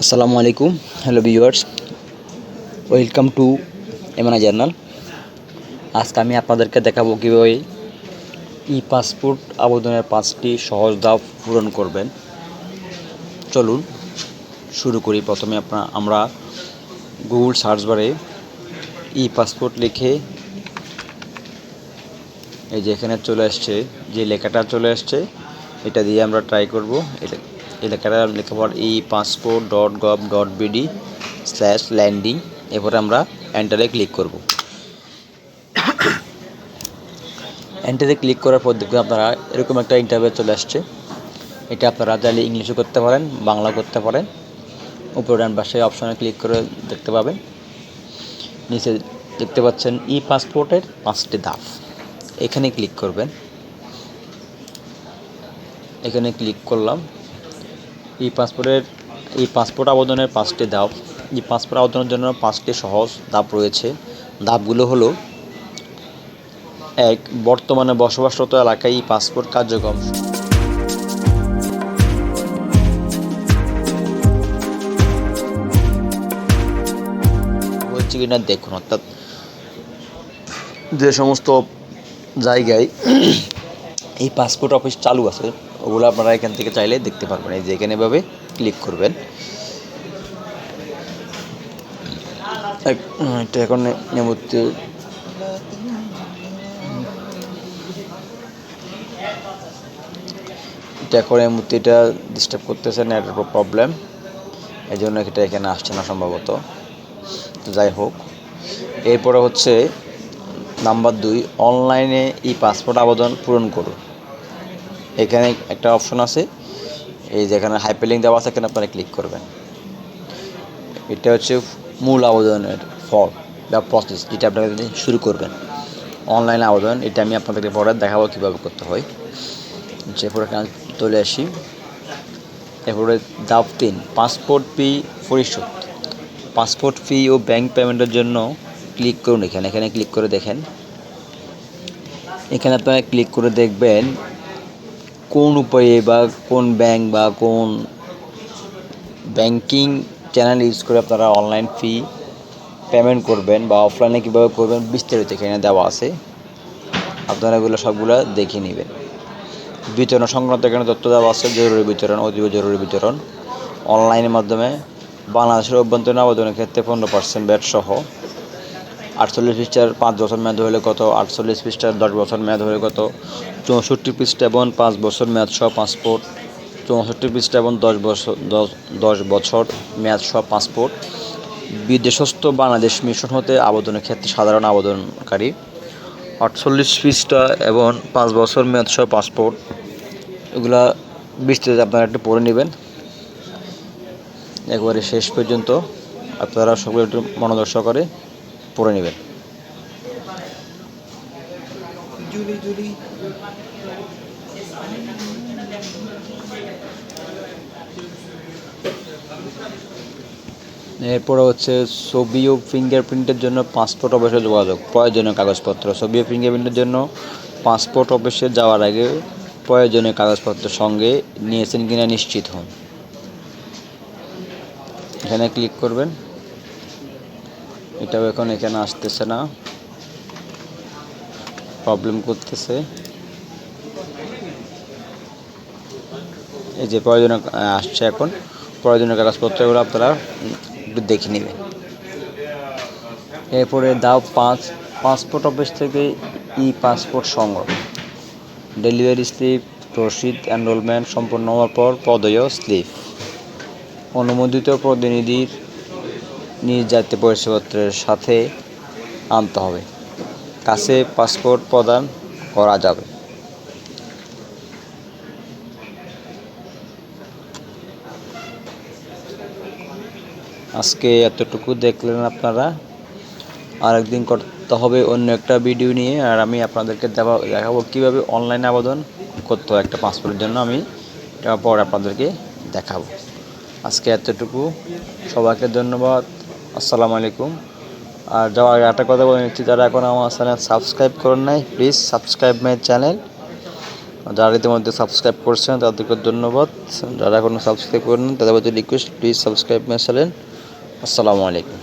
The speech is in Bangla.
আসসালামু আলাইকুম, hello viewers, welcome to MNI journal. আজকে আমি আপনাদেরকে দেখাবো কীভাবে ই পাসপোর্ট আবেদনের পাঁচটি সহজ ধাপ পূরণ করবেন। চলুন শুরু করি। প্রথমে আপনার আমরা গুগল সার্চ বারে ই পাসপোর্ট লিখে এই যে এখানে চলে আসছে, যে লেখাটা চলে আসছে, এটা দিয়ে আমরা ট্রাই করব। এটা লেখাটা লেখা পর e passport dot gov dot BD slash landing এরপরে আমরা এন্টারে ক্লিক করব। এন্টারে ক্লিক করার পর দেখবেন আপনারা এরকম একটা ইন্টারভিউ চলে আসছে। এটা আপনারা চাইলে ইংলিশও করতে পারেন বাংলা করতে পারেন। উপরে ডান পাশে অপশনে ক্লিক করে দেখতে পাবেন। নিচে দেখতে পাচ্ছেন ই পাসপোর্টের পাঁচটি ধাপ। এখানে ক্লিক করবেন। এখানে ক্লিক করলাম। ই পাসপোর্টের, এই পাসপোর্ট আবেদনের পাঁচটি ধাপ। এই পাসপোর্ট আবেদনের জন্য পাঁচটি সহজ ধাপ রয়েছে। ধাপগুলো হলো, এক, বর্তমানে বসবাসরত এলাকায় ই পাসপোর্ট কার্যক্রম। হয়েছে কিনা দেখুন, অর্থাৎ যে সমস্ত জায়গায় এই পাসপোর্ট অফিস চালু আছে ওগুলো আপনারা এখান থেকে চাইলে দেখতে পারবেন। এই যে এখানে এভাবে ক্লিক করবেন। এটা এখন মুহূর্তে এটা এখন এই মুহূর্তে এটা ডিস্টার্ব করতেছে নেটের প্রবলেম এই জন্য এটা এখানে আসছে না সম্ভবত। যাই হোক, এরপরে হচ্ছে নাম্বার দুই অনলাইনে ই পাসপোর্ট আবেদন পূরণ করুন। এখানে একটা অপশন আছে। এই যেখানে হাইপারলিঙ্ক দেওয়া আছে, এখানে আপনারা ক্লিক করবেন। এটা হচ্ছে মূল আবেদনের ফর্ম বা প্রসেস যেটা আপনারা শুরু করবেন। অনলাইন আবেদন, এটা আমি আপনাদেরকে পরে দেখাবো কীভাবে করতে হয়। যে এখানে চলে আসি। এরপরে ধাপ তিন পাসপোর্ট ফি পরিশোধ। পাসপোর্ট ফি ও ব্যাংক পেমেন্টের জন্য ক্লিক করুন এখানে। এখানে ক্লিক করে দেখেন। এখানে আপনারা ক্লিক করে দেখবেন কোন উপায়ে বা কোন ব্যাংক বা কোন ব্যাংকিং চ্যানেল ইউজ করে আপনারা অনলাইন ফি পেমেন্ট করবেন বা অফলাইনে কীভাবে করবেন বিস্তারিত এখানে দেওয়া আছে। আপনারা এগুলো সবগুলো দেখে নেবেন। বিতরণ সংক্রান্ত এখানে তথ্য দেওয়া আছে, জরুরি বিতরণ, অতীব জরুরি বিতরণ। অনলাইনের মাধ্যমে বাংলাদেশের অভ্যন্তরীণ আবেদনের ক্ষেত্রে পনেরো পার্সেন্ট ব্যাট সহ আটচল্লিশ পৃষ্ঠার পাঁচ বছর মেয়াদ হলে কত আটচল্লিশ পৃষ্ঠার দশ বছর মেয়াদ হলে কত চৌষট্টি পৃষ্ঠা এবং পাঁচ বছর মেয়াদ সহ পাসপোর্ট চৌষট্টি পৃষ্ঠা এবং দশ বছর দশ বছর মেয়াদ সহ পাসপোর্ট বিদেশস্থ বাংলাদেশ মিশন হতে আবেদনের ক্ষেত্রে সাধারণ আবেদনকারী। আটচল্লিশ পৃষ্ঠা এবং পাঁচ বছর মেয়াদ সহ পাসপোর্ট এগুলা বিস্তারিত আপনারা একটু পড়ে নেবেন। একবারে শেষ পর্যন্ত আপনারা সকলে একটু মনোযোগ সহকারে পড়ে নেবেন। এরপরে হচ্ছে ছবি ও ফিঙ্গারপ্রিন্টের জন্য পাসপোর্ট অফিসে যোগাযোগ প্রয়োজনীয় কাগজপত্র। ছবি ও ফিঙ্গারপ্রিন্টের জন্য পাসপোর্ট অফিসে যাওয়ার আগে প্রয়োজনীয় কাগজপত্র সঙ্গে নিয়েছেন কিনা নিশ্চিত হন। এখানে ক্লিক করবেন। এটাও এখন এখানে আসতেছে না। প্রবলেম করতেছে। এই যে প্রয়োজনীয় আসছে এখন। প্রয়োজনীয় কাগজপত্রগুলো আপনারা একটু দেখে নেবেন। এরপরে দাও পাঁচ, পাসপোর্ট অফিস থেকে ই পাসপোর্ট সংগ্রহ। ডেলিভারি স্লিপ, রসিদ এনরোলমেন্ট সম্পন্ন হওয়ার পর পদয় স্লিপ। অনুমোদিত প্রতিনিধির জাতীয় পরিচয়পত্রের সাথে আনতে হবে। কাছে পাসপোর্ট প্রদান করা যাবে। আজকে এতটুকু দেখলেন আপনারা। আরেকদিন করতে হবে অন্য একটা ভিডিও নিয়ে, আর আমি আপনাদেরকে দেওয়া দেখাবো কীভাবে অনলাইন আবেদন করতে হয় একটা পাসপোর্টের জন্য। আমি এটা পরে আপনাদেরকে দেখাবো। আজকে এতটুকু। সবাইকে ধন্যবাদ। আসসালামু আলাইকুম। আর যাওয়ার আগে একটা কথা বলে নিচ্ছি, যারা এখন আমার চ্যানেল সাবস্ক্রাইব করেন নাই প্লিজ সাবস্ক্রাইব মাই চ্যানেল যারা ইতিমধ্যে সাবস্ক্রাইব করছেন, তাদেরকে ধন্যবাদ। যারা এখনও সাবস্ক্রাইব করেন তাদের প্রতি request please subscribe my channel আসসালামু আলাইকুম।